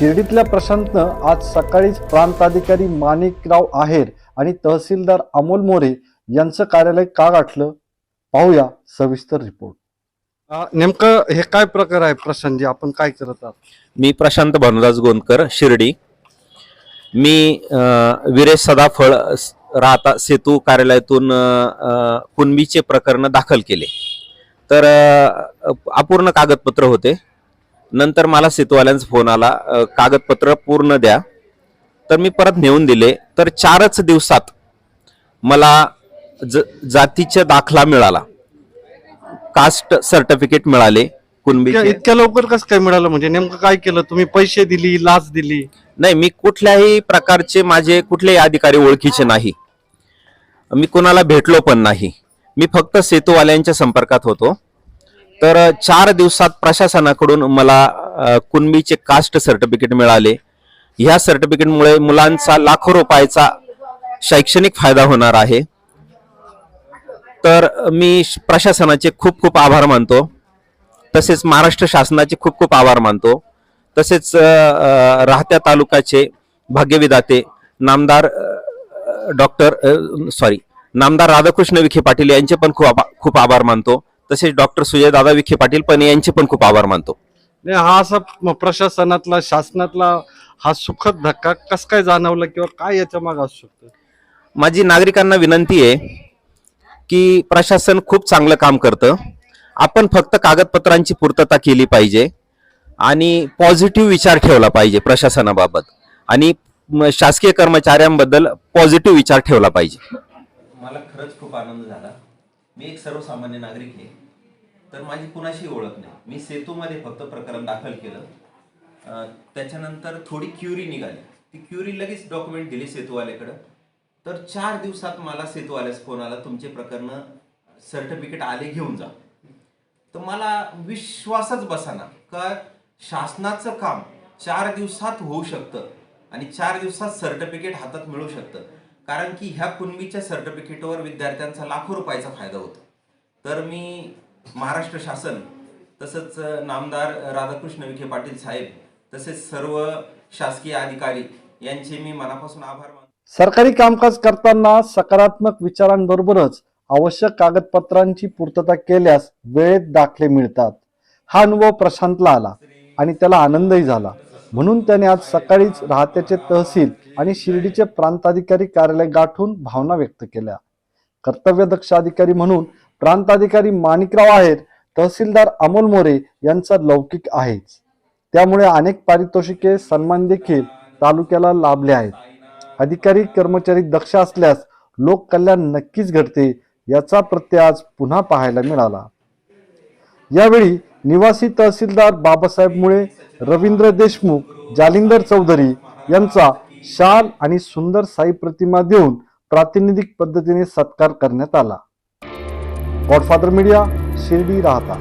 शिर्डीतल्या प्रशांतनं आज सकाळीच प्रांताधिकारी माणिकराव आहेर आणि तहसीलदार अमोल मोरे यांचं कार्यालय का गाठलं? पाहूया सविस्तर रिपोर्ट. नेमकं हे काय प्रकार आहे प्रशांतजी आपण काय करत आहात? मी प्रशांत भानुदास गोंदकर शिर्डी. मी वीरेश सदाफळ राहता सेतू कार्यालयातून कुणबीचे प्रकरण दाखल केले. तर अपूर्ण कागदपत्र होते. नंतर मला सेतूवाल्यांचा फोन आला कागदपत्र पूर्ण द्या. तर मी परत नेऊन दिले. तर चारच दिवसात मला ज जातीचा दाखला मिळाला. कास्ट सर्टिफिकेट मिळाले कुणबीचे. इतक्या लवकर कसं काय मिळालं? म्हणजे नेमकं काय केलं? तुम्ही पैसे दिली लाच दिली? नाही मी कुठल्याही प्रकारचे माझे कुठलेही अधिकारी ओळखीचे नाही. मी कुणाला भेटलो पण नाही. मी फक्त सेतूवाल्यांच्या संपर्कात होतो. तर चार दिवसात प्रशासनाकडून मला कुणबीचे कास्ट सर्टिफिकेट मिळाले. ह्या सर्टिफिकेटमुळे मुलांचा लाखो रुपयाचा शैक्षणिक फायदा होणार आहे. तर मी श- प्रशासनाचे खूप खूप आभार मानतो. तसेच महाराष्ट्र शासनाचे खूप खूप आभार मानतो. तसेच राहत्या तालुक्याचे भाग्यविदाते नामदार डॉक्टर सॉरी नामदार राधाकृष्ण विखे पाटील यांचे पण खूप आभा- खूप आभार मानतो. तसेच डॉक्टर सुजयदादा विखे पाटील पण यांचे पण खूप आभार मानतो. नाही, हा असा प्रशासनातला शासनातला हा सुखद धक्का कस काय जाणवला किंवा काय याच्या मागे असू शकतं? माझी नागरिकांना विनंती आहे की प्रशासन खूप चांगलं काम करतं. आपण फक्त कागदपत्रांची पूर्तता केली पाहिजे आणि पॉझिटिव्ह विचार ठेवला पाहिजे प्रशासनाबाबत. आणि शासकीय कर्मचाऱ्यांबद्दल पॉझिटिव्ह विचार ठेवला पाहिजे. मला खरंच खूप आनंद झाला. मी एक सर्वसामान्य नागरिक आहे तर माझी कुणाशी ओळख नाही. मी सेतूमध्ये फक्त प्रकरण दाखल केलं. त्याच्यानंतर थोडी क्युरी निघाली. ती क्युरी लगेच डॉक्युमेंट दिली सेतूवाल्याकडं. तर चार दिवसात मला सेतूवाल्यास फोन आला तुमचे प्रकरण सर्टिफिकेट आले घेऊन जा. तर मला विश्वासच बसाना का शासनाचं काम चार दिवसात होऊ शकतं आणि चार दिवसात सर्टिफिकेट हातात मिळू शकतं. कारण की ह्या कुणबीच्या सर्टिफिकेटवर विद्यार्थ्यांचा लाखो रुपयाचा फायदा होतो. तर मी महाराष्ट्र शासन तसंच नामदार राधाकृष्ण विखे पाटील साहेब तसेच सर्व शासकीय अधिकारी यांचे मी मनापासून आभार मानतो सरकारी कामकाज करताना सकारात्मक विचारांबरोबरच आवश्यक कागदपत्रांची पूर्तता केल्यास वेळेत दाखले मिळतात. हा अनुभव प्रशांतला आला आणि त्याला आनंदही झाला. म्हणून त्याने आज सकाळीच राहत्याचे तहसील आणि शिर्डीचे प्रांताधिकारी कार्यालय गाठून भावना व्यक्त केल्या. कर्तव्यदक्ष अधिकारी म्हणून प्रांताधिकारी माणिकराव आहेत तहसीलदार अमोल मोरे यांचा लौकिक आहेच. त्यामुळे अनेक पारितोषिके सन्मान देखील तालुक्याला लाभले आहेत. अधिकारी कर्मचारी दक्ष असल्यास लोककल्याण नक्कीच घडते याचा प्रत्यय आज पुन्हा पाहायला मिळाला. यावेळी निवासी तहसीलदार बाबासाहेब मुळे रवींद्र देशमुख जालिंदर चौधरी यांचा शाल आणि सुंदर साई प्रतिमा देऊन प्रातिनिधिक पद्धतीने सत्कार करण्यात आला. गॉडफादर मीडिया शिर्डी राहता.